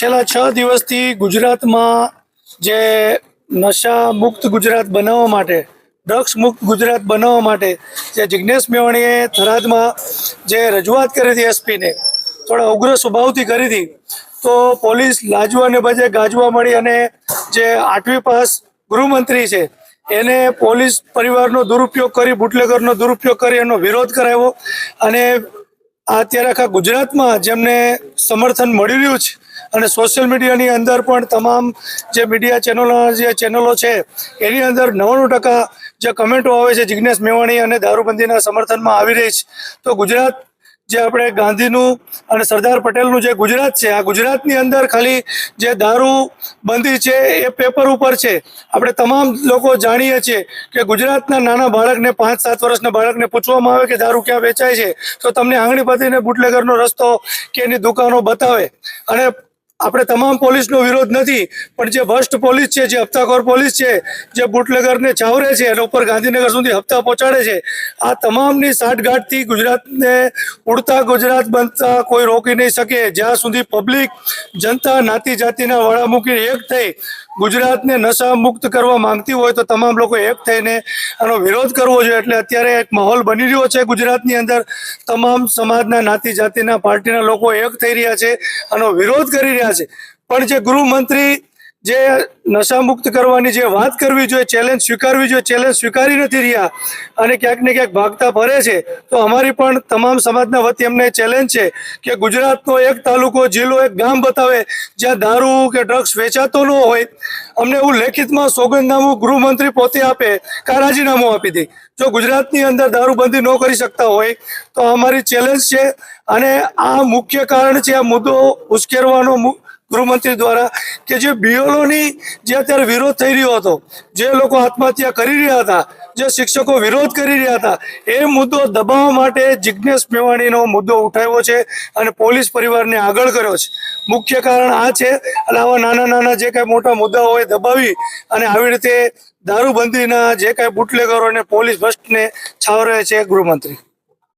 છેલ્લા છ દિવસથી ગુજરાતમાં જે નશા મુક્ત ગુજરાત બનાવવા માટે, ડ્રગ્સ મુક્ત ગુજરાત બનાવવા માટે જે જિજ્ઞેશ મેવાણીએ થરાદમાં જે રજૂઆત કરી હતી એસપીને, થોડા ઉગ્ર સ્વભાવથી કરી હતી, તો પોલીસ લાજવાને બજે ગાજવા મળી અને જે આઠમી પાસ ગૃહમંત્રી છે, એને પોલીસ પરિવારનો દુરુપયોગ કરી, બુટલેગરનો દુરુપયોગ કરી એનો વિરોધ કરાવ્યો અને આ અત્યારે આખા ગુજરાતમાં જેમને સમર્થન મળી રહ્યું છે અને સોશિયલ મીડિયાની અંદર પણ તમામ જે મીડિયા ચેનલો જે ચેનલો છે, એની અંદર નવ્વાણું ટકા જે કમેન્ટો આવે છે જિજ્ઞેશ મેવાણી અને દારૂબંધીના સમર્થનમાં આવી રહી છે. તો ગુજરાત જે આપણે ગાંધીનું અને સરદાર પટેલનું જે ગુજરાત છે, આ ગુજરાતની અંદર ખાલી જે દારૂ બંધી છે એ પેપર ઉપર છે. આપણે તમામ લોકો જાણીએ છીએ કે ગુજરાતના નાના બાળકને પાંચ સાત વર્ષના બાળકને પૂછવામાં આવે કે દારૂ ક્યાં વેચાય છે, તો તમને આંગળી પતિને બુટલેગરનો રસ્તો કે એની દુકાનો બતાવે. અને આપણે તમામ પોલીસનો વિરોધ નથી, પણ જે ભ્રષ્ટ પોલીસ છે, જે હપ્તાખોર પોલીસ છે, જે બુટલેગરને ચાવરે છે, એના ઉપર ગાંધીનગર સુધી હપ્તા પહોંચાડે છે, આ તમામની સાઠગાંઠથી ગુજરાતને ઉડતા ગુજરાત બનતા કોઈ રોકી નહીં શકે. જ્યાં સુધી પબ્લિક જનતા નાતી જાતિના વાળા મૂકીને એક થઈ ગુજરાતને નશા મુક્ત કરવા માંગતી હોય તો તમામ લોકો એક થઈને આનો વિરોધ કરવો જોઈએ. એટલે અત્યારે એક માહોલ બની રહ્યો છે ગુજરાતની અંદર. તમામ સમાજના, નાતી જાતિના, પાર્ટીના લોકો એક થઈ રહ્યા છે, આનો વિરોધ કરી રહ્યા છે. પણ જે ગૃહમંત્રી જે નશા મુક્ત કરવાની જે વાત કરવી જોઈએ ચેલેન્જ સ્વીકારવી જોઈએ ચેલેન્જ સ્વીકારી નથી રહ્યા અને ક્યાંક ને ક્યાંક ભાગતા ફરે છે, તો અમારી પણ તમામ સમાજના વતી અમને ચેલેન્જ છે કે ગુજરાતનો એક તાલુકો, જિલ્લો, એક ગામ બતાવે, જ્યાં દારૂ કે ડ્રગ્સ વેચાતો ન હોય. અમને એવું લેખિતમાં સોગંદનામું ગૃહમંત્રી પોતે આપે કા રાજીનામું આપી દે. જો ગુજરાતની અંદર દારૂબંધી ન કરી શકતા હોય, તો અમારી ચેલેન્જ છે અને આ મુખ્ય કારણ છે, આ મુદ્દો ઉશ્કેરવાનો ગૃહમંત્રી દ્વારા કે જે બીએલઓની જે અત્યારે વિરોધ થઈ રહ્યો હતો, જે લોકો આત્મહત્યા કરી રહ્યા હતા, જે શિક્ષકો વિરોધ કરી રહ્યા હતા, એ મુદ્દો દબાવવા માટે જિજ્ઞેશ મેવાણીનો મુદ્દો ઉઠાવ્યો છે અને પોલીસ પરિવારને આગળ કર્યો છે. મુખ્ય કારણ આ છે, અને આવા નાના નાના જે કાંઈ મોટા મુદ્દા હોય દબાવી અને આવી રીતે દારૂબંધીના જે કાંઈ બુટલેગરોને પોલીસ ભ્રષ્ટને છાવરે છે ગૃહમંત્રી.